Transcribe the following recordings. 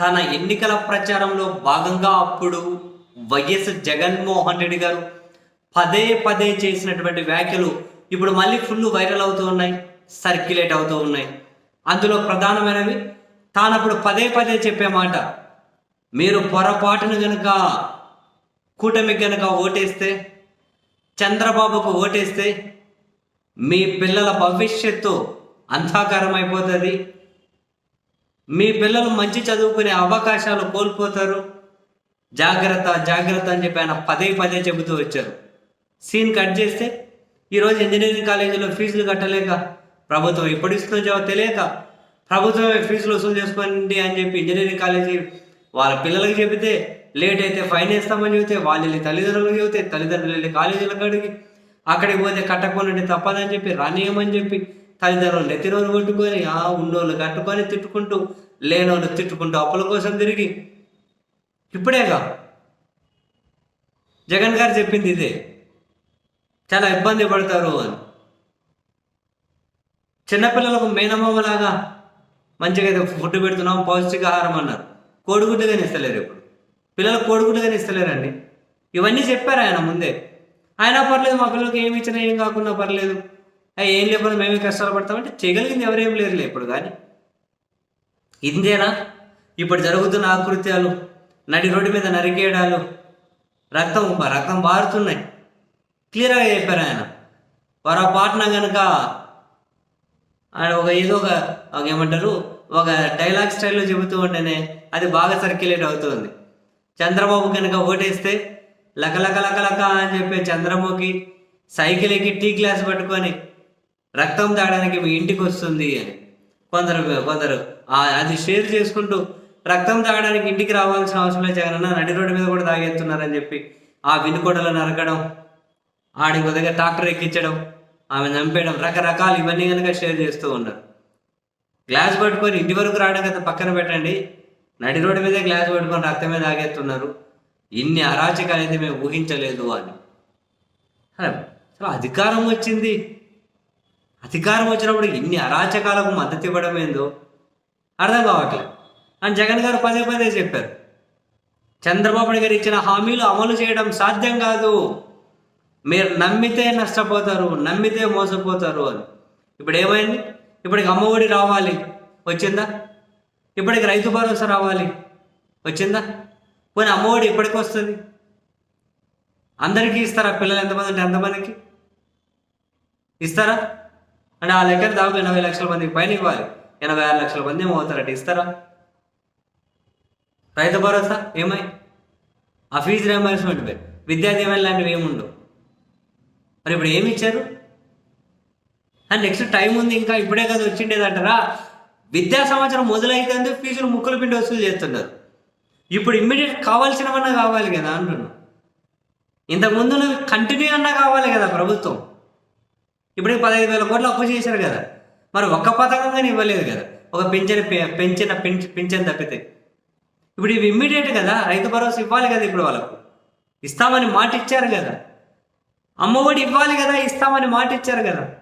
తన ఎన్నికల ప్రచారంలో భాగంగా అప్పుడు వైఎస్ జగన్మోహన్ రెడ్డి గారు పదే పదే చేసినటువంటి వ్యాఖ్యలు ఇప్పుడు మళ్ళీ ఫుల్ వైరల్ అవుతూ ఉన్నాయి సర్క్యులేట్ అవుతూ ఉన్నాయి. అందులో ప్రధానమైనవి తానప్పుడు పదే పదే చెప్పే మాట మీరు పొరపాటును గనుక కూటమికి గనుక ఓటేస్తే చంద్రబాబుకు ఓటేస్తే మీ పిల్లల భవిష్యత్తు అంధాకారం అయిపోతుంది మీ పిల్లలు మంచి చదువుకునే అవకాశాలు కోల్పోతారు. జాగ్రత్త జాగ్రత్త అని చెప్పి ఆయన పదే పదే చెబుతూ వచ్చారు. సీన్ కట్ చేస్తే ఈరోజు ఇంజనీరింగ్ కాలేజీలో ఫీజులు కట్టలేక ప్రభుత్వం ఎప్పుడు ఇస్తుందో తెలియక ప్రభుత్వమే ఫీజులు వసూలు చేసుకోండి అని చెప్పి ఇంజనీరింగ్ కాలేజీ వాళ్ళ పిల్లలకి చెబితే లేట్ అయితే ఫైన్ వేస్తామని చెబితే వాళ్ళు వెళ్ళి తల్లిదండ్రులకు చెబితే తల్లిదండ్రులు వెళ్ళి కాలేజీలకు అడిగి అక్కడికి పోతే కట్టకుండా తప్పదని చెప్పి రానియమని చెప్పి తల్లిదండ్రులు నెత్తినోరు కొట్టుకొని ఆ ఉన్నోళ్ళు కట్టుకొని తిట్టుకుంటూ లేనోళ్ళు తిట్టుకుంటూ అప్పుల కోసం తిరిగి ఇప్పుడేగా. జగన్ గారు చెప్పింది ఇదే. చాలా ఇబ్బంది పడతారు అని. చిన్నపిల్లలకు మేనమామలాగా మంచిగా అయితే ఫుడ్ పెడుతున్నాం పౌష్టికాహారం అన్నారు. కోడిగుడ్డుగానే ఇస్తలేరు ఇప్పుడు. పిల్లలకు కోడిగుడ్డుగానే ఇస్తలేరండి. ఇవన్నీ చెప్పారు ఆయన ముందే. అయినా పర్లేదు మా పిల్లలకి ఏమి ఇచ్చినా ఏం కాకుండా పర్లేదు. ఏం లేకుండా మేమే కష్టాలు పడతామంటే చేయగలిగింది ఎవరేం లేరులే ఇప్పుడు కానీ. ఇందేనా ఇప్పుడు జరుగుతున్న ఆకృత్యాలు నడి రోడ్డు మీద నరికేయడాలు రక్తం రక్తం బారుతున్నాయి క్లియర్గా చెప్పారు ఆయన. పొరపాటున కనుక ఆయన ఒక ఏదో ఒక ఏమంటారు ఒక డైలాగ్ స్టైల్లో చెబుతూ ఉంటేనే అది బాగా సర్క్యులేట్ అవుతుంది. చంద్రబాబు కనుక ఓటేస్తే లక లక లక లక అని చెప్పే చంద్రబాబుకి సైకిల్ ఎక్కి టీ గ్లాస్ పట్టుకొని రక్తం తాగడానికి మీ ఇంటికి వస్తుంది అని. కొందరు కొందరు అది షేర్ చేసుకుంటూ రక్తం తాగడానికి ఇంటికి రావాల్సిన అవసరం లేదు జగనన్న నడి రోడ్డు మీద కూడా తాగేస్తున్నారని చెప్పి ఆ వినుకొడలు నరకడం ఆడి కొద్దిగా దగ్గర ట్రాక్టర్ ఎక్కించడం ఆమె చంపేయడం రకరకాలు ఇవన్నీ కనుక షేర్ చేస్తూ ఉన్నారు. గ్లాస్ పట్టుకొని ఇంటి వరకు రావడం కదా పక్కన పెట్టండి. నడి రోడ్డు మీదే గ్లాస్ పట్టుకొని రక్తం మీద ఆగేస్తున్నారు ఇన్ని అరాచకాలు అయితే మేము ఊహించలేదు అని. అసలు అధికారం వచ్చింది. అధికారం వచ్చినప్పుడు ఇన్ని అరాచకాలకు మద్దతు ఇవ్వడం ఏందో అర్థం కావట్లేదు అని జగన్ గారు పదే పదే చెప్పారు. చంద్రబాబు గారు ఇచ్చిన హామీలు అమలు చేయడం సాధ్యం కాదు. మీరు నమ్మితే నష్టపోతారు నమ్మితే మోసపోతారు అని. ఇప్పుడు ఏమైంది? ఇప్పటికి అమ్మఒడి రావాలి వచ్చిందా? ఇప్పటికి రైతు భరోసా రావాలి వచ్చిందా? పోనీ అమ్మఒడి ఇప్పటికి వస్తుంది? అందరికీ ఇస్తారా? పిల్లలు ఎంతమంది అంటే ఎంతమందికి ఇస్తారా? అంటే ఆ లెక్కన దాదాపు ఎనభై లక్షల మందికి పైన ఇవ్వాలి. ఎనభై ఆరు లక్షల మంది ఏమో ఇస్తారా? రైతు భరోసా ఏమై? ఆ fee reimbursement pay. Vidya Deevena లాంటివి ఏముండవు మరి ఇప్పుడు ఏమి ఇచ్చారు? అండ్ నెక్స్ట్ టైం ఉంది ఇంకా ఇప్పుడే కదా వచ్చిండేదంటారా? విద్యా సంవత్సరం మొదలైతే ఫీజులు ముక్కులు పిండి వసూలు చేస్తున్నారు. ఇప్పుడు ఇమ్మీడియట్ కావాల్సినవన్నా కావాలి కదా అంటున్నాను ఇంతకుముందు కంటిన్యూ అన్నా కావాలి కదా ప్రభుత్వం. ఇప్పుడు పదహైదు వేల కోట్లు అప్పు చేశారు కదా. మరి ఒక్క పథకం కానీ ఇవ్వలేదు కదా. ఒక పెంచిన పె- పెంచిన పెంచ పెంచిన తప్పితే. ఇప్పుడు ఇవి ఇమ్మీడియట్ కదా. రైతు భరోసా ఇవ్వాలి కదా ఇప్పుడు వాళ్ళకు. ఇస్తామని మాట ఇచ్చారు కదా. అమ్మఒడి ఇవ్వాలి కదా ఇస్తామని మాట ఇచ్చారు కదా.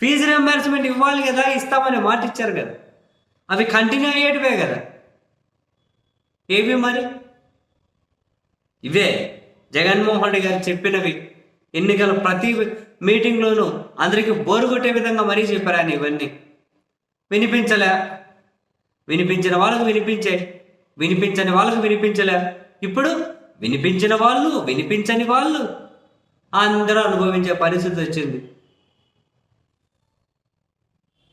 ఫీజు రియంబర్స్మెంట్ ఇవ్వాలి కదా ఇస్తామని మాట ఇచ్చారు కదా. అవి కంటిన్యూ అయ్యేటివే కదా. ఏవి మరి? ఇవే. జగన్మోహన్ రెడ్డి గారు చెప్పినవి. ఎన్నికల ప్రతి మీటింగ్లోనూ అందరికీ బోరు కొట్టే విధంగా మరీ చెప్పారు ఆయన ఇవన్నీ. వినిపించలే. వినిపించిన వాళ్ళకు వినిపించాయి వినిపించని వాళ్ళకు వినిపించలే. ఇప్పుడు వినిపించిన వాళ్ళు వినిపించని వాళ్ళు అందరూ అనుభవించే పరిస్థితి వచ్చింది.